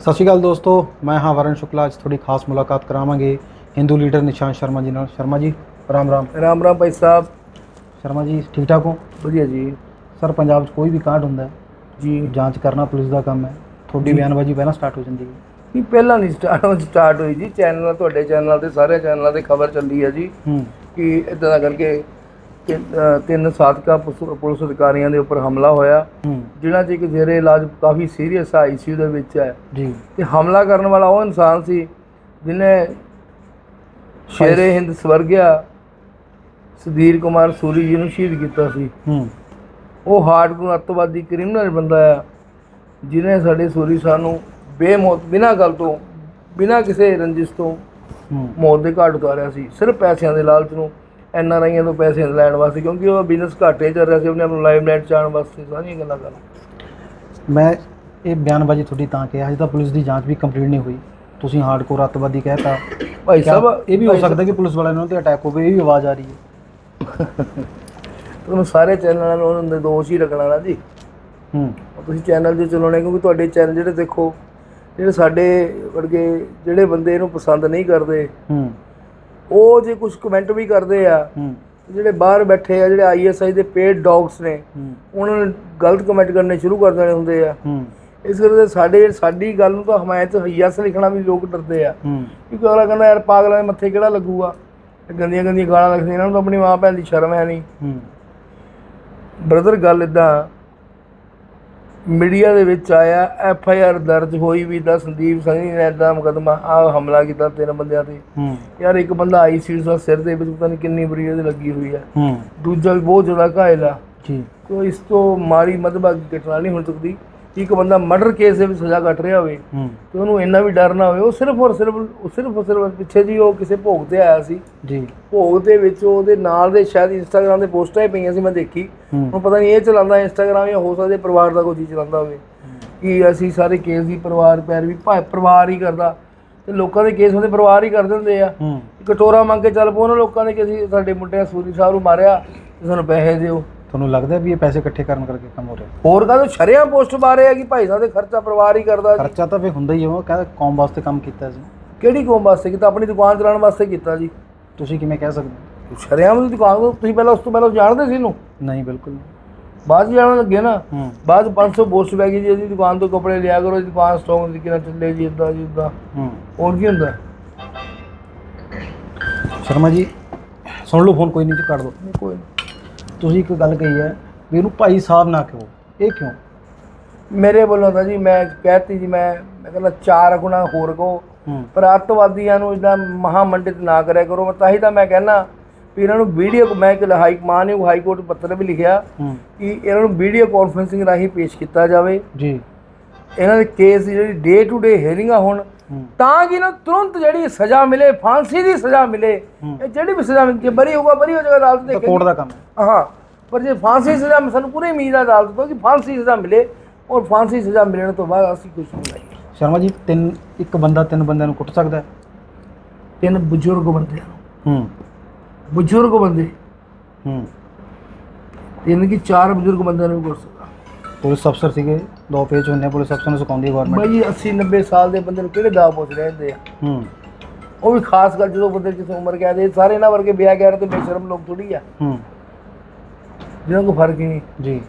ਸਤਿ ਸ਼੍ਰੀ ਅਕਾਲ ਦੋਸਤੋ ਮੈਂ ਹਾਂ ਵਰਨ ਸ਼ੁਕਲਾ ਅੱਜ ਥੋੜੀ ਖਾਸ ਮੁਲਾਕਾਤ ਕਰਾਵਾਂਗੇ ਹਿੰਦੂ ਲੀਡਰ ਨਿਸ਼ਾਨ ਸ਼ਰਮਾ ਜੀ ਨਾਲ। ਸ਼ਰਮਾ ਜੀ ਰਾਮ ਰਾਮ। ਰਾਮ ਰਾਮ ਭਾਈ ਸਾਹਿਬ। ਸ਼ਰਮਾ ਜੀ ਠੀਕ ਠਾਕ ਹੋ? ਵਧੀਆ ਜੀ। ਸਰ ਪੰਜਾਬ 'ਚ ਕੋਈ ਵੀ ਕਾਂਡ ਹੁੰਦਾ ਹੈ ਜੀ। ਜਾਂਚ ਕਰਨਾ ਪੁਲਿਸ ਦਾ ਕੰਮ ਹੈ ਤੁਹਾਡੀ। ਬਿਆਨਬਾਜ਼ੀ ਪਹਿਲਾਂ ਸਟਾਰਟ ਹੋ ਜਾਂਦੀ ਹੈ। ਇਹ ਪਹਿਲਾਂ ਨਹੀਂ ਸਟਾਰਟ ਸਟਾਰਟ ਹੋਈ ਜੀ। ਚੈਨਲ ਤੁਹਾਡੇ ਚੈਨਲ ਤੇ ਸਾਰੇ ਚੈਨਲਾਂ ਤੇ ਖਬਰ ਚੱਲੀ ਹੈ ਜੀ ਹੂੰ। ਕਿ ਇਦਾਂ ਦਾ ਕਰਕੇ ਤਿੰਨ ਸਾਧਕਾ ਪੁਲਿਸ ਪੁਲਿਸ ਅਧਿਕਾਰੀਆਂ ਦੇ ਉੱਪਰ ਹਮਲਾ ਹੋਇਆ। ਜਿਨ੍ਹਾਂ 'ਚ ਇੱਕ ਜ਼ੇਰੇ ਇਲਾਜ ਕਾਫੀ ਸੀਰੀਅਸ ਆਈਸੀਯੂ ਦੇ ਵਿੱਚ ਹੈ। ਜੀ। ਤੇ ਹਮਲਾ ਕਰਨ ਵਾਲਾ ਉਹ ਇਨਸਾਨ ਸੀ ਜਿਨੇ ਸ਼ੇਰੇ ਹਿੰਦ ਸਵਰਗਿਆ ਸੁਧੀਰ ਕੁਮਾਰ ਸੂਰੀ ਜੀ ਨੂੰ ਸ਼ਹੀਦ ਕੀਤਾ ਸੀ। ਉਹ ਹਾਰਡਕੋਰ ਅੱਤਵਾਦੀ ਕ੍ਰਿਮੀਨਲ ਬੰਦਾ ਆ ਜਿਨੇ ਸਾਡੇ ਸੂਰੀ ਸਾਹਿਬ ਨੂੰ ਬੇਮੌਤ ਬਿਨਾਂ ਗੱਲ ਤੋਂ ਬਿਨਾਂ ਕਿਸੇ ਰੰਜਿਸ਼ ਤੋਂ ਮੌਤ ਦੇ ਘਾਟ ਉਤਾਰਿਆ ਸੀ। ਸਿਰਫ ਪੈਸਿਆਂ ਦੇ ਲਾਲਚ ਨੂੰ ਐਨ ਆਰ ਆਈਆਂ ਤੋਂ ਪੈਸੇ ਲੈਣ ਵਾਸਤੇ ਕਿਉਂਕਿ ਉਹ ਬਿਜ਼ਨਸ ਘਾਟੇ ਚੱਲ ਰਿਹਾ ਸੀ ਉਹਨੇ ਆਪਣਾ ਲਾਈਵ ਨੈਟ ਚਾਣ ਵਾਸਤੇ ਸਾਰੀਆਂ ਗੱਲਾਂ ਕਰ ਮੈਂ ਇਹ ਬਿਆਨਬਾਜ਼ੀ ਤੁਹਾਡੀ ਤਾਂ ਕਿਹਾ ਹਜੇ ਤਾਂ ਪੁਲਿਸ ਦੀ ਜਾਂਚ ਵੀ ਕੰਪਲੀਟ ਨਹੀਂ ਹੋਈ। ਤੁਸੀਂ ਹਾਰਡਕੋਰ ਅੱਤਵਾਦੀ ਕਹਿਤਾ। ਭਾਈ ਸਾਹਿਬ ਇਹ ਵੀ ਹੋ ਸਕਦਾ ਕਿ ਪੁਲਿਸ ਵਾਲਿਆਂ ਨੂੰ ਤੇ ਅਟੈਕ ਹੋਵੇ ਇਹ ਵੀ ਆਵਾਜ਼ ਆ ਰਹੀ ਹੈ। ਤੁਹਾਨੂੰ ਸਾਰੇ ਚੈਨਲਾਂ ਨੂੰ ਉਹਨਾਂ ਦੇ ਦੋਸ਼ ਹੀ ਲੱਗਣਾ ਨਾ ਜੀ। ਹੂੰ। ਤੁਸੀਂ ਚੈਨਲ ਜੇ ਚਲਾਉਣੇ ਕਿਉਂਕਿ ਤੁਹਾਡੇ ਚੈਨਲ ਜਿਹੜੇ ਦੇਖੋ ਜਿਹੜੇ ਸਾਡੇ ਵਰਗੇ ਜਿਹੜੇ ਬੰਦੇ ਇਹਨੂੰ ਪਸੰਦ ਨਹੀਂ ਕਰਦੇ ਹੂੰ। ਉਹ ਜੇ ਕੁਝ ਕਮੈਂਟ ਵੀ ਕਰਦੇ ਆ ਜਿਹੜੇ ਬਾਹਰ ਬੈਠੇ ਆ ਜਿਹੜੇ ਆਈਐਸਆਈ ਦੇ ਪੇਡ ਡੌਗਸ ਨੇ ਉਹਨਾਂ ਨੇ ਗਲਤ ਕਮੈਂਟ ਕਰਨੇ ਸ਼ੁਰੂ ਕਰ ਦੇਣੇ ਹੁੰਦੇ ਆ। ਇਸ ਕਰਕੇ ਸਾਡੇ ਸਾਡੀ ਗੱਲ ਨੂੰ ਤਾਂ ਹਮਾਇਤ ਹਯਸ ਲਿਖਣਾ ਵੀ ਲੋਕ ਡਰਦੇ ਆ। ਕਿਉਂਕਿ ਅਗਲਾ ਕਹਿੰਦਾ ਯਾਰ ਪਾਗਲਾਂ ਦੇ ਮੱਥੇ ਕਿਹੜਾ ਲੱਗੂਗਾ? ਗੰਦੀਆਂ ਗੰਦੀਆਂ ਗਾਲਾਂ ਲਿਖਦੇ ਇਹਨਾਂ ਨੂੰ ਤਾਂ ਆਪਣੀ ਮਾਂ ਭੈਣ ਦੀ ਸ਼ਰਮ ਹੈ ਨਹੀਂ। ਬ੍ਰਦਰ ਗੱਲ ਇਦਾਂ ਮੀਡੀਆ ਦੇ ਵਿੱਚ ਆਇਆ ਐਫ ਆਈ ਆਰ ਦਰਜ ਹੋਈ ਵੀ ਦਾ ਸੰਦੀਪ ਸੰਘੀ ਨੇ ਇਦਾਂ ਮੁਕਦਮਾ ਆ ਹਮਲਾ ਕੀਤਾ ਤਿੰਨ ਬੰਦਿਆਂ ਤੇ। ਯਾਰ ਇੱਕ ਬੰਦਾ ਆਈਸੀਯੂ ਦਾ ਸਿਰ ਦੇ ਵਿੱਚ ਪਤਾ ਨਹੀਂ ਕਿੰਨੀ ਬਰੀ ਉਹਦੇ ਲੱਗੀ ਹੋਈ ਆ। ਹੂੰ। ਦੂਜਾ ਵੀ ਬਹੁਤ ਜ਼ਿਆਦਾ ਘਾਇਲ ਆ। ਜੀ। ਕੋਈ ਇਸ ਤੋਂ ਮਾੜੀ ਮਤਲਬ ਘਟਨਾ ਨਹੀਂ ਹੋ ਸਕਦੀ। ਇੱਕ ਬੰਦਾ ਮਰਡਰ ਕੇਸ ਦੇ ਵਿੱਚ ਸਜ਼ਾ ਕੱਟ ਰਿਹਾ ਹੋਵੇ ਤੇ ਉਹਨੂੰ ਇੰਨਾ ਵੀ ਡਰ ਨਾ ਹੋਵੇ ਉਹ ਸਿਰਫ ਔਰ ਸਿਰਫ ਉਹ ਸਿਰਫ ਔਰ ਸਿਰਫ ਪਿੱਛੇ ਜੀ ਉਹ ਕਿਸੇ ਭੋਗ ਤੇ ਆਇਆ ਸੀ। ਜੀ। ਭੋਗ ਦੇ ਵਿੱਚ ਉਹਦੇ ਨਾਲ ਦੇ ਸ਼ਾਇਦ ਇੰਸਟਾਗ੍ਰam ਤੇ ਪੋਸਟਾਂ ਹੀ ਪਈਆਂ ਸੀ ਮੈਂ ਦੇਖੀ। ਹੁਣ ਪਤਾ ਨਹੀਂ ਇਹ ਚਲਾਉਂਦਾ ਇੰਸਟਾਗ੍ਰam ਜਾਂ ਹੋ ਸਕਦਾ ਪਰਿਵਾਰ ਦਾ ਕੋਈ ਚੀਜ਼ ਚਲਾਉਂਦਾ ਹੋਵੇ। ਕਿ ਅਸੀਂ ਸਾਰੇ ਕੇਸ ਦੀ ਪਰਿਵਾਰ ਪੈਰਵੀ ਭਾਵੇਂ ਪਰਿਵਾਰ ਹੀ ਕਰਦਾ ਤੇ ਲੋਕਾਂ ਦੇ ਕੇਸ ਹੁੰਦੇ ਪਰਿਵਾਰ ਹੀ ਕਰ ਦਿੰਦੇ ਆ। ਕਟੋਰਾ ਮੰਗ ਕੇ ਚੱਲ ਪੋ ਉਹਨਾਂ ਲੋਕਾਂ ਨੇ ਕਿ ਅਸੀਂ ਸਾਡੇ ਮੁੰਡਿਆਂ ਸੂਰੀ ਸਾਹਿਬ ਨੂੰ ਮਾਰਿਆ ਤੇ ਸਾਨੂੰ ਪੈਸੇ ਦਿਓ। ਤੁਹਾਨੂੰ ਲੱਗਦਾ ਵੀ ਇਹ ਪੈਸੇ ਇਕੱਠੇ ਕਰਨ ਕਰਕੇ ਕੰਮ ਹੋ ਰਿਹਾ? ਹੋਰ ਕਾਹਦੋਂ ਸ਼ਰਿਆਂ ਪੋਸਟ ਮਾਰੇ ਆ ਕਿ ਭਾਈ ਸਾਹਿਬ ਦੇ ਖਰਚਾ ਪਰਿਵਾਰ ਹੀ ਕਰਦਾ ਜੀ। ਖਰਚਾ ਤਾਂ ਫੇ ਹੁੰਦਾ ਹੀ ਹੈ ਉਹ ਕਹਿੰਦਾ ਕੌਮ ਵਾਸਤੇ ਕੰਮ ਕੀਤਾ ਸੀ। ਕਿਹੜੀ ਕੌਮ ਵਾਸਤੇ? ਕੀਤਾ ਆਪਣੀ ਦੁਕਾਨ ਚਲਾਉਣ ਵਾਸਤੇ ਕੀਤਾ ਜੀ। ਤੁਸੀਂ ਕਿਵੇਂ ਕਹਿ ਸਕਦੇ ਸ਼ਰਿਆਂ ਦੀ ਦੁਕਾਨ ਤੋਂ ਤੁਸੀਂ ਪਹਿਲਾਂ ਉਸ ਤੋਂ ਪਹਿਲਾਂ ਜਾਣਦੇ ਸੀ ਇਹਨੂੰ? ਨਹੀਂ ਬਿਲਕੁਲ ਨਹੀਂ। ਬਾਅਦ 'ਚ ਜਾਣਨ ਲੱਗੇ ਨਾ। ਹੂੰ। ਬਾਅਦ 'ਚ 500 ਪੋਸਟ ਪੈ ਗਈ ਜੀ ਇਹਦੀ ਦੁਕਾਨ ਤੋਂ ਕੱਪੜੇ ਲਿਆ ਕਰੋ ਇਹਦੀ ਦੁਕਾਨ ਸਟਾਕ ਦੀ ਕਿਹਨਾਂ ਚੱਲੇ ਜੀ ਇਦਾਂ ਜੀ ਇਦਾਂ ਹੂੰ। ਹੋਰ ਕੀ ਹੁੰਦਾ? ਸ਼ਰਮਾ ਜੀ ਸੁਣ ਲਓ ਫੋਨ ਕੋਈ ਨਹੀਂ ਜੀ ਕੱਟ ਦਿਓ ਨਹੀਂ ਕੋਈ ਨੀ। ਤੁਸੀਂ ਇੱਕ ਗੱਲ ਕਹੀ ਹੈ ਵੀ ਇਹਨੂੰ ਭਾਈ ਸਾਹਿਬ ਨਾ ਕਹੋ। ਇਹ ਕਿਉਂ? ਮੇਰੇ ਵੱਲੋਂ ਤਾਂ ਜੀ ਮੈਂ ਕਹਿਤੀ ਜੀ ਮੈਂ ਮੈਂ ਕਹਿੰਦਾ ਚਾਰ ਗੁਣਾ ਹੋਰ ਕੋ ਹੂੰ। ਪਰ ਅੱਤਵਾਦੀਆਂ ਨੂੰ ਇਦਾਂ ਮਹਾਮੰਡਿਤ ਨਾ ਕਰਿਆ ਕਰੋ। ਮੈਂ ਤਾਂ ਹੀ ਤਾਂ ਮੈਂ ਕਹਿੰਦਾ ਵੀ ਇਹਨਾਂ ਨੂੰ ਵੀਡੀਓ ਮੈਂ ਕਿ ਹਾਈ ਮਾਨਯੋਗ ਹਾਈ ਕੋਰਟ ਪੱਤਰ ਵੀ ਲਿਖਿਆ ਹੂੰ। ਕਿ ਇਹਨਾਂ ਨੂੰ ਵੀਡੀਓ ਕਾਨਫਰੰਸਿੰਗ ਰਾਹੀਂ ਪੇਸ਼ ਕੀਤਾ ਜਾਵੇ। ਜੀ। ਇਹਨਾਂ ਦੇ ਕੇਸ ਦੀ ਜਿਹੜੀ ਡੇ ਟੂ ਡੇ ਹੀਅਰਿੰਗਾਂ ਹੋਣ ਤਾਂ ਕਿ ਇਹਨਾਂ ਨੂੰ ਤੁਰੰਤ ਜਿਹੜੀ ਸਜ਼ਾ ਮਿਲੇ ਫਾਂਸੀ ਦੀ ਸਜ਼ਾ ਮਿਲੇ। ਇਹ ਜਿਹੜੀ ਵੀ ਸਜ਼ਾ ਮਿਲੇ ਬਰੀ ਹੋਊਗਾ ਬਰੀ ਹੋ ਜਾਏਗਾ ਅਦਾਲਤ ਦੇਖੇਗੀ ਕੋਰਟ ਦਾ ਕੰਮ ਹੈ। ਪਰ ਜੇ ਫਾਂਸੀ ਦੀ ਸਜ਼ਾ ਸਾਨੂੰ ਪੂਰੀ ਉਮੀਦ ਹੈ ਅਦਾਲਤ ਤੋਂ ਕਿ ਫਾਂਸੀ ਦੀ ਸਜ਼ਾ ਮਿਲੇ ਔਰ ਫਾਂਸੀ ਦੀ ਸਜ਼ਾ ਮਿਲਣ ਤੋਂ ਬਾਅਦ ਅਸੀਂ ਕੁਝ ਨਹੀਂ ਲਾਈਏ ਸ਼ਰਮਾ ਜੀ ਤਿੰਨ ਇੱਕ ਬੰਦਾ ਤਿੰਨ ਬੰਦਿਆਂ ਨੂੰ ਕੁੱਟ ਸਕਦਾ ਹੈ? ਤਿੰਨ ਬਜ਼ੁਰਗ ਬੰਦੇ ਹੂੰ। ਬਜ਼ੁਰਗ ਬੰਦੇ। ਹੂੰ। ਤਿੰਨ ਕੀ ਚਾਰ ਬਜ਼ੁਰਗ ਬੰਦਿਆਂ ਨੂੰ ਕਰ ਸਕਦਾ। ਪੁਲਿਸ ਅਫਸਰ ਸੀਗੇ ਦੋ ਪੇਜ ਹੁੰਦੇ ਆ, ਪੁਲਿਸ ਅਫਸਰ ਨੂੰ ਸਿਖਾਉਂਦੀ ਗਵਰਨਮੈਂਟ ਬਾਈ 80 90 ਸਾਲ ਦੇ ਬੰਦੇ ਨੂੰ ਕਿਹੜੇ ਦਾਅ ਪੁੱਛ ਰਹੇ ਹੁੰਦੇ ਆ? ਹੂੰ। ਉਹ ਵੀ ਖਾਸ ਗੱਲ ਜਦੋਂ ਬੰਦੇ ਜਿਸ ਉਮਰ ਕਹਿ ਦੇ ਸਾਰੇ ਇਹਨਾਂ ਵਰਗੇ ਵਿਆਹ ਗੈਰ ਤੇ ਬੇਸ਼ਰਮ ਲੋਕ ਥੋੜੀ ਆ। ਹੂੰ। ਜਿਹਨਾਂ ਕੋਈ ਫ਼ਰਕ ਹੀ ਨਹੀਂ। ਜੀ।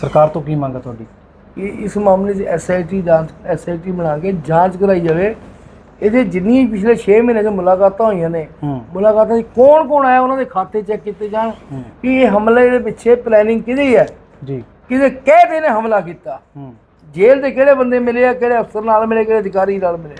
ਸਰਕਾਰ ਤੋਂ ਕੀ ਮੰਗ ਹੈ ਤੁਹਾਡੀ? ਕਿ ਇਸ ਮਾਮਲੇ 'ਚ ਐਸਆਈਟੀ ਜਾਂਚ ਐਸਆਈਟੀ ਬਣਾ ਕੇ ਜਾਂਚ ਕਰਾਈ ਜਾਵੇ। ਇਹਦੇ ਜਿੰਨੀ ਪਿਛਲੇ 6 ਮਹੀਨੇ 'ਚ ਮੁਲਾਕਾਤਾਂ ਹੋਈਆਂ ਨੇ ਹੂੰ। ਮੁਲਾਕਾਤਾਂ 'ਚ ਕੌਣ ਕੌਣ ਆਇਆ ਉਹਨਾਂ ਦੇ ਖਾਤੇ ਚੈੱਕ ਕੀਤੇ ਜਾਣ ਹੂੰ। ਕਿ ਇਹ ਹਮਲੇ ਦੇ ਪਿੱਛੇ ਪਲੈਨਿੰਗ ਕਿਹਦੀ ਹੈ? ਜੀ। ਕਿਹਦੇ ਕਹਿ ਨੇ ਹਮਲਾ ਕੀਤਾ। ਹੂੰ। ਜੇਲ੍ਹ ਦੇ ਕਿਹੜੇ ਬੰਦੇ ਮਿਲੇ ਆ ਕਿਹੜੇ ਅਫਸਰ ਨਾਲ ਮਿਲੇ ਕਿਹੜੇ ਅਧਿਕਾਰੀ ਨਾਲ ਮਿਲੇ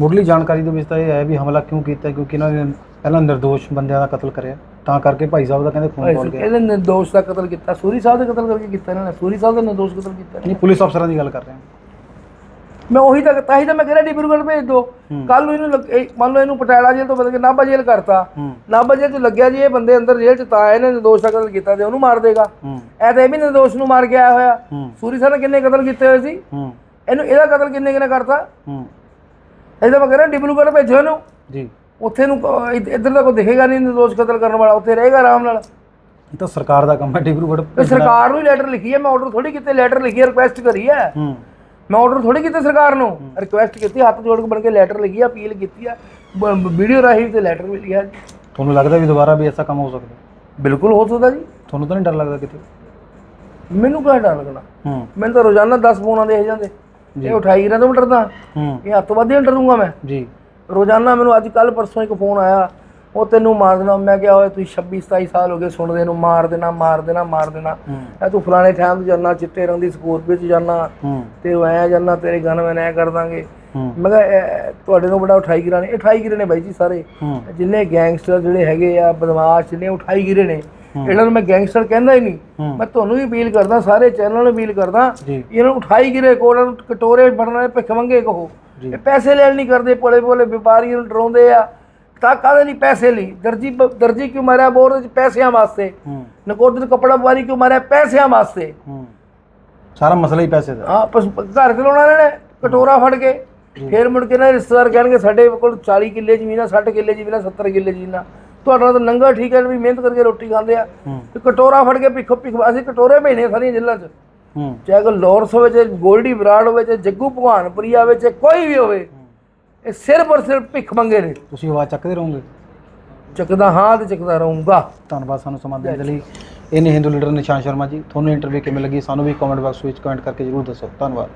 ਮੁੱਢਲੀ ਜਾਣਕਾਰੀ ਦੇ ਵਿੱਚ ਤਾਂ ਇਹ ਹੈ ਵੀ ਹਮਲਾ ਕਿਉਂ ਕੀਤਾ ਕਿਉਂਕਿ ਇਹਨਾਂ ਨੇ ਪਹਿਲਾਂ નિર્ਦੋਸ਼ ਬੰਦਿਆਂ ਦਾ ਕਤਲ ਕਰਿਆ। ਤਾਂ ਕਰਕੇ ਭਾਈ ਸਾਹਿਬ ਦਾ ਕਹਿੰਦੇ ਖੂਨ ਖੋਲ ਗਿਆ ਇਹਦੇ ਨਿਰਦੋਸ਼ ਦਾ ਕਤਲ ਕੀਤਾ ਸੂਰੀ ਸਾਹਿਬ ਦਾ ਕਤਲ ਕਰਕੇ ਕੀਤਾ ਇਹਨਾਂ ਨੇ ਸੂਰੀ ਸਾਹਿਬ ਦਾ ਨਿਰਦੋਸ਼ ਕਤਲ ਕੀਤਾ ਨਹੀਂ ਪੁਲਿਸ ਅਫਸਰਾਂ ਦੀ ਗੱਲ ਕਰ ਰਹੇ ਹਾਂ। ਮੈਂ ਉਹੀ ਤਾਂ ਤਾਂ ਹੀ ਤਾਂ ਮੈਂ ਕਿਹਾ ਡਿਬਰੂਗੜ੍ਹ ਭੇਜ ਦੋ। ਕੱਲ ਨੂੰ ਇਹਨੂੰ ਲੱਗ- ਇਹ- ਮੰਨ ਲਓ ਇਹਨੂੰ ਪਟਿਆਲਾ ਜੇਲ੍ਹ ਤੋਂ ਬਦਲ ਕੇ ਨਾਭਾ ਜੇਲ੍ਹ ਕਰਤਾ। ਨਾਭਾ ਜੇਲ੍ਹ 'ਚ ਲੱਗਿਆ ਜੀ ਇਹ ਬੰਦੇ ਅੰਦਰ ਜੇਲ੍ਹ 'ਚ ਤਾਂ ਆਏ ਨੇ ਨਿਰਦੋਸ਼ ਦਾ ਕਤਲ ਕੀਤਾ ਤੇ ਉਹਨੂੰ ਮਾਰ ਦੇਗਾ। ਇਹ ਤਾਂ ਇਹ ਵੀ ਨਿਰਦੋਸ਼ ਨੂੰ ਮਾਰ ਕੇ ਆਇਆ ਹੋਇਆ। ਸੂਰੀ ਸਾਹਿਬ ਨੇ ਕਿੰਨੇ ਕਤਲ ਕੀਤੇ ਹੋਏ ਸੀ? ਇਹਨੂੰ ਇਹਦਾ ਕਤਲ ਕਿੰਨੇ ਕਿਨੇ ਕਰਤਾ? ਇਹਦਾ ਮੈਂ ਕਹਿੰਦਾ ਡਿਬਰੂਗੜ੍ਹ ਭੇਜੋ ਇਹਨੂੰ। ਜੀ। ਉੱਥੇ ਨੂੰ ਕ- ਇੱਧਰ ਦਾ ਕੋਈ ਦਿਖੇਗਾ ਨਹੀਂ ਨਿਰਦੋਸ਼ ਕਤਲ ਕਰਨ ਵਾਲਾ। ਉੱਥੇ ਰਹੇਗਾ ਆਰਾਮ ਨਾਲ। ਇਹ ਤਾਂ ਸਰਕਾਰ ਦਾ ਕੰਮ ਹੈ ਡਿਬਰੂਗੜ੍ਹ ਤੇ ਸਰਕਾਰ ਨੂੰ ਹੀ ਲੈਟਰ ਲਿਖੀ ਹੈ ਮੈਂ ਆਰਡਰ ਥੋੜੀ ਕੀਤੇ ਲੈਟਰ ਲਿਖੀ ਹੈ ਰਿਕੁਐਸਟ ਕਰੀ ਹੈ। ਹੂੰ। ਮੈਂ ਆਰਡਰ ਥੋੜੀ ਕੀਤਾ ਸਰਕਾਰ ਨੂੰ। ਰਿਕੁਐਸਟ ਕੀਤੀ ਹੱਥ ਜੋੜ ਕੇ ਬਣ ਕੇ ਲੈਟਰ ਲਿਖੀ ਆ ਅਪੀਲ ਕੀਤੀ ਆ। ਵੀਡੀਓ ਰਾਹੀਂ ਤੇ ਲੈਟਰ ਲਿਖਿਆ ਜੀ ਤੁਹਾਨੂੰ ਲੱਗਦਾ ਵੀ ਦੁਬਾਰਾ ਵੀ ਐਸਾ ਕੰਮ ਹੋ ਸਕਦਾ? ਬਿਲਕੁਲ ਹੋ ਸਕਦਾ ਜੀ। ਤੁਹਾਨੂੰ ਤਾਂ ਨਹੀਂ ਡਰ ਲੱਗਦਾ ਕਿਤੇ? ਮੈਨੂੰ ਕਿਹੜਾ ਡਰ ਲੱਗਣਾ? ਮੈਨੂੰ ਤਾਂ ਰੋਜ਼ਾਨਾ 10 ਫੋਨ ਆਉਂਦੇ ਜਾਂਦੇ। ਇਹ ਉਠਾਈ ਗਿਰਾਂ ਤੋਂ ਡਰਦਾ। ਇਹ ਹੱਥ ਵੱਧ ਡਰੂੰਗਾ ਮੈਂ। ਜੀ। ਰੋਜ਼ਾਨਾ ਮੈਨੂੰ ਅੱਜ ਕੱਲ ਪਰਸੋਂ ਇੱਕ ਫੋਨ ਆਇਆ। ਉਹ ਤੈਨੂੰ ਮਾਰ ਦੇਣਾ। ਮੈਂ ਕਿਹਾ ਓਏ ਤੁਸੀਂ 26 27 ਸਾਲ ਹੋ ਗਏ ਸੁਣਦੇ ਨੂੰ। ਮਾਰ ਦੇਣਾ ਮਾਰ ਦੇਣਾ ਮਾਰ ਦੇਣਾ। ਇਹ ਤੂੰ ਫਲਾਣੇ ਟਾਈਮ ਤੇ ਜਾਣਾ ਚਿੱਟੇ ਰੰਗ ਦੀ ਸਕੋਰਪੀਓ 'ਚ ਜਾਣਾ ਤੇ ਉਹ ਐ ਜਾਣਾ ਤੇਰੇ ਗਨ ਮੈਂ ਐ ਕਰ ਦਾਂਗੇ। ਮੈਂ ਕਿਹਾ ਤੁਹਾਡੇ ਤੋਂ ਬੜਾ ਉਠਾਈ ਗਿਰਾਂ ਨੇ ਇਹ ਉਠਾਈ ਗਿਰੇ ਨੇ ਬਾਈ ਜੀ ਸਾਰੇ। ਜਿੰਨੇ ਗੈਂਗਸਟਰ ਜਿਹੜੇ ਹੈਗੇ ਆ ਬਦਮਾਸ਼ ਜਿੰਨੇ ਉਠਾਈ ਗਿਰੇ ਨੇ। ਇਹਨਾਂ ਨੂੰ ਮੈਂ ਗੈਂਗਸਟਰ ਕਹਿੰਦਾ ਹੀ ਨਹੀਂ। ਮੈਂ ਤੁਹਾਨੂੰ ਵੀ ਅਪੀਲ ਕਰਦਾ ਸਾਰੇ ਚੈਨਲ ਨੂੰ ਅਪੀਲ ਕਰਦਾ ਇਹਨਾਂ ਨੂੰ ਉਠਾਈ ਗਿਰੇ ਕੋਲਾਂ ਨੂੰ ਕਟੋਰੇ ਫੜਨ ਵਾਲੇ ਭਿੱਖ ਮੰਗੇ ਕਹੋ। ਇਹ ਪੈਸੇ ਲੈਣ ਨਹੀਂ ਕਰਦੇ ਭੋਲੇ ਭੋਲੇ ਵਪਾਰੀਆਂ ਨੂੰ ਡਰਾਉਂਦੇ ਆ। ਤਾਂ ਕਾਹਦੇ ਲਈ ਪੈਸੇ ਲਈ? ਦਰਜੀ ਦਰਜੀ ਕਿਉਂ ਮਾਰਿਆ ਬੋਰ ਵਿੱਚ ਪੈਸਿਆਂ ਵਾਸਤੇ? ਹੂੰ। ਨਕੋਦਰ ਨੂੰ ਕੱਪੜਾ ਵਪਾਰੀ ਕਿਉਂ ਮਾਰਿਆ? ਪੈਸਿਆਂ ਵਾਸਤੇ। ਹੂੰ। ਸਾਰਾ ਮਸਲਾ ਹੀ ਪੈਸੇ ਦਾ। ਹਾਂ ਪਸ- ਘਰ ਚਲਾਉਣਾ ਨੇ ਕਟੋਰਾ ਫੜ ਕੇ। ਫੇਰ ਮੁੜ ਕੇ ਨਾ ਰਿਸ਼ਤੇਦਾਰ ਕਹਿਣਗੇ ਸਾਡੇ ਕੋਲ 40 ਕਿੱਲੇ ਜ਼ਮੀਨ ਆ 60 ਕਿੱਲੇ ਜ਼ਮੀਨ ਆ 70 ਕਿੱਲੇ ਜ਼ਮੀਨ ਆ। ਤੁਹਾਡਾ ਤਾਂ ਨੰਗਾ ਠੀਕ ਹੈ ਵੀ ਮਿਹਨਤ ਕਰਕੇ ਰੋਟੀ ਖਾਂਦੇ ਆ। ਤੇ ਕਟੋਰਾ ਫੜ ਕੇ ਭਿੱਖ ਭਿੱਖ ਅਸੀਂ ਕਟੋਰੇ ਭੇਜਨੇ ਸਾਰੀਆਂ ਜ਼ਿਲ੍ਹਾ 'ਚ। ਹੂੰ। ਚਾਹੇ ਕੋ ਲੋਰਸ ਹੋਵੇ ਚਾਹੇ ਗੋਲਡੀ ਬਰਾੜ ਹੋਵੇ ਚਾਹੇ ਜੱਗੂ ਭਗਵਾਨਪੁਰੀਆ ਹੋਵੇ ਚਾਹੇ ਕੋਈ ਵੀ ਹੋਵੇ। ਇਹ ਸਿਰਫ ਔਰ ਸਿਰਫ ਭਿੱਖ ਮੰਗੇ ਨੇ। ਤੁਸੀਂ ਆਵਾਜ਼ ਚੱਕਦੇ ਰਹੋਗੇ? ਚੱਕਦਾ ਹਾਂ ਤੇ ਚੱਕਦਾ ਰਹੂੰਗਾ। ਧੰਨਵਾਦ ਸਾਨੂੰ ਸਮਾਂ ਦੇਣ ਦੇ ਲਈ। ਇਹ ਨੇ ਹਿੰਦੂ ਲੀਡਰ ਨਿਸ਼ਾਨ ਸ਼ਰਮਾ ਜੀ ਤੁਹਾਨੂੰ ਇੰਟਰਵਿਊ ਕਿਵੇਂ ਲੱਗੀ? ਸਾਨੂੰ ਵੀ ਕਮੈਂਟ ਬਾਕਸ ਵਿੱਚ ਕਮੈਂਟ ਕਰਕੇ ਜਰੂਰ ਦੱਸੋ। ਧੰਨਵਾਦ।